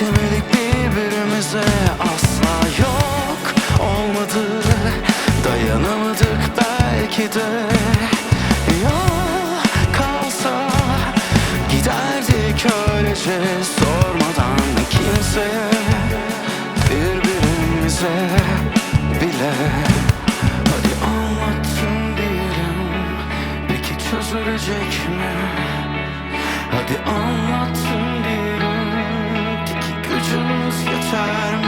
Yetişemedik birbirimize asla yok. Olmadı Dayanamadık belki de. Ya kalsa giderdik öylece sormadan kimseye birbirimize bile. Hadi anlattın diyelim peki çözülecek mi? Hadi anlattın mi?